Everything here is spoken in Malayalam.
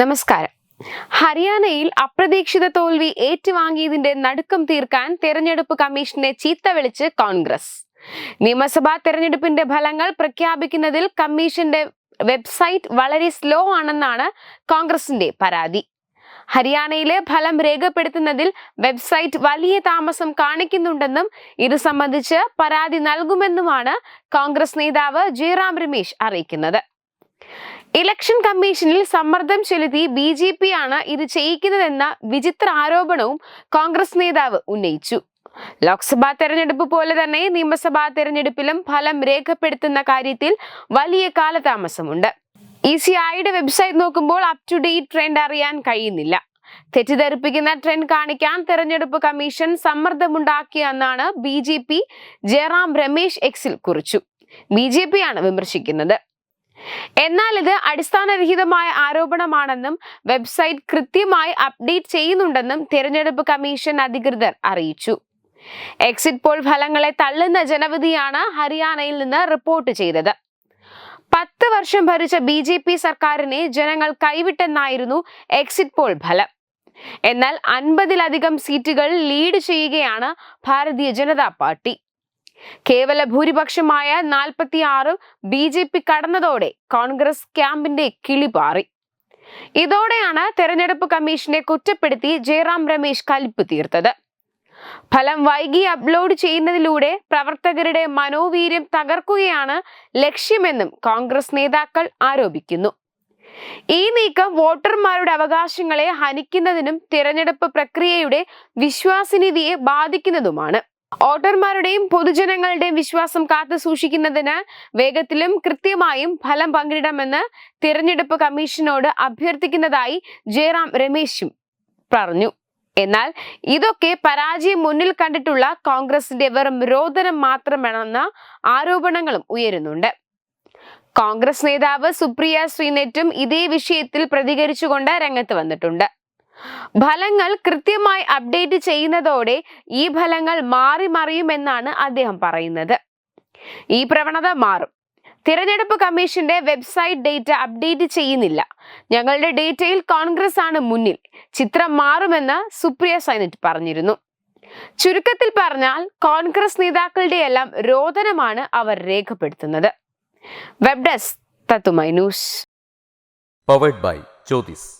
നമസ്കാരം. ഹരിയാനയിൽ അപ്രതീക്ഷിത തോൽവി ഏറ്റുവാങ്ങിയതിന്റെ നടുക്കം തീർക്കാൻ തെരഞ്ഞെടുപ്പ് കമ്മീഷനെ ചീത്ത വിളിച്ച് കോൺഗ്രസ്. നിയമസഭാ തെരഞ്ഞെടുപ്പിന്റെ ഫലങ്ങൾ പ്രഖ്യാപിക്കുന്നതിൽ കമ്മീഷന്റെ വെബ്സൈറ്റ് വളരെ സ്ലോ ആണെന്നാണ് കോൺഗ്രസിന്റെ പരാതി. ഹരിയാനയിലെ ഫലം രേഖപ്പെടുത്തുന്നതിൽ വെബ്സൈറ്റ് വലിയ താമസം കാണിക്കുന്നുണ്ടെന്നും ഇത് സംബന്ധിച്ച് പരാതി നൽകുമെന്നുമാണ് കോൺഗ്രസ് നേതാവ് ജയറാം രമേശ് അറിയിക്കുന്നത്. ഇലക്ഷൻ കമ്മീഷനിൽ സമ്മർദ്ദം ചെലുത്തി ബി ജെ പി ആണ് ഇത് ചെയ്യിക്കുന്നതെന്ന വിചിത്ര ആരോപണവും കോൺഗ്രസ് നേതാവ് ഉന്നയിച്ചു. ലോക്സഭാ തെരഞ്ഞെടുപ്പ് പോലെ തന്നെ നിയമസഭാ തെരഞ്ഞെടുപ്പിലും ഫലം രേഖപ്പെടുത്തുന്ന കാര്യത്തിൽ വലിയ കാലതാമസമുണ്ട്. ഇ സി ഐയുടെ വെബ്സൈറ്റ് നോക്കുമ്പോൾ അപ് ടു ഡേറ്റ് ട്രെൻഡ് അറിയാൻ കഴിയുന്നില്ല. തെറ്റിദ്ധരിപ്പിക്കുന്ന ട്രെൻഡ് കാണിക്കാൻ തെരഞ്ഞെടുപ്പ് commission സമ്മർദ്ദമുണ്ടാക്കിയെന്നാണ് B J P Jairam Ramesh എക്സിൽ കുറിച്ചു. ബി ജെ പി ആണ് വിമർശിക്കുന്നത്. എന്നാൽ ഇത് അടിസ്ഥാനരഹിതമായ ആരോപണമാണെന്നും വെബ്സൈറ്റ് കൃത്യമായി അപ്ഡേറ്റ് ചെയ്യുന്നുണ്ടെന്നും തിരഞ്ഞെടുപ്പ് കമ്മീഷൻ അധികൃതർ അറിയിച്ചു. എക്സിറ്റ് പോൾ ഫലങ്ങളെ തള്ളുന്ന ജനവിധിയാണ് ഹരിയാനയിൽ നിന്ന് റിപ്പോർട്ട് ചെയ്തത്. പത്ത് വർഷം ഭരിച്ച ബി ജെ പി സർക്കാരിനെ ജനങ്ങൾ കൈവിട്ടെന്നായിരുന്നു എക്സിറ്റ് പോൾ ഫലം. എന്നാൽ അൻപതിലധികം സീറ്റുകൾ ലീഡ് ചെയ്യുകയാണ് ഭാരതീയ ജനതാ പാർട്ടി. കേവല ഭൂരിപക്ഷമായ നാൽപ്പത്തി ആറ് ബി ജെ പി കടന്നതോടെ കോൺഗ്രസ് ക്യാമ്പിന്റെ കിളി പാറി. ഇതോടെയാണ് തെരഞ്ഞെടുപ്പ് കമ്മീഷനെ കുറ്റപ്പെടുത്തി ജയറാം രമേശ് കലിപ്പ് തീർത്തത്. ഫലം വൈകി അപ്ലോഡ് ചെയ്യുന്നതിലൂടെ പ്രവർത്തകരുടെ മനോവീര്യം തകർക്കുകയാണ് ലക്ഷ്യമെന്നും കോൺഗ്രസ് നേതാക്കൾ ആരോപിക്കുന്നു. ഈ നീക്കം വോട്ടർമാരുടെ അവകാശങ്ങളെ ഹനിക്കുന്നതിനും തിരഞ്ഞെടുപ്പ് പ്രക്രിയയുടെ വിശ്വാസനിധിയെ ബാധിക്കുന്നതുമാണ്. വോട്ടർമാരുടെയും പൊതുജനങ്ങളുടെയും വിശ്വാസം കാത്തു സൂക്ഷിക്കുന്നതിന് വേഗത്തിലും കൃത്യമായും ഫലം പങ്കിടണമെന്ന് തിരഞ്ഞെടുപ്പ് കമ്മീഷനോട് അഭ്യർത്ഥിക്കുന്നതായി ജയറാം രമേശും പറഞ്ഞു. എന്നാൽ ഇതൊക്കെ പരാജയം മുന്നിൽ കണ്ടിട്ടുള്ള കോൺഗ്രസിന്റെ വെറും രോദനം മാത്രമാണെന്ന ആരോപണങ്ങളും ഉയരുന്നുണ്ട്. കോൺഗ്രസ് നേതാവ് സുപ്രിയ ശ്രീനെറ്റും ഇതേ വിഷയത്തിൽ പ്രതികരിച്ചുകൊണ്ട് രംഗത്ത് വന്നിട്ടുണ്ട്. ഫലങ്ങൾ കൃത്യമായി അപ്ഡേറ്റ് ചെയ്യുന്നതോടെ ഈ ഫലങ്ങൾ മാറി മറിയുമെന്നാണ് അദ്ദേഹം പറയുന്നത്. ഈ പ്രവണത മാറും. തിരഞ്ഞെടുപ്പ് കമ്മീഷന്റെ വെബ്സൈറ്റ് ഡേറ്റ അപ്ഡേറ്റ് ചെയ്യുന്നില്ല. ഞങ്ങളുടെ ഡേറ്റയിൽ കോൺഗ്രസ് ആണ് മുന്നിൽ. ചിത്രം മാറുമെന്ന് സുപ്രിയ സൈനറ്റ് പറഞ്ഞിരുന്നു. ചുരുക്കത്തിൽ പറഞ്ഞാൽ കോൺഗ്രസ് നേതാക്കളുടെ എല്ലാം രോദനമാണ് അവർ രേഖപ്പെടുത്തുന്നത്. വെബ് ഡെസ്ക് തത്തുമൈ news powered by Jyothis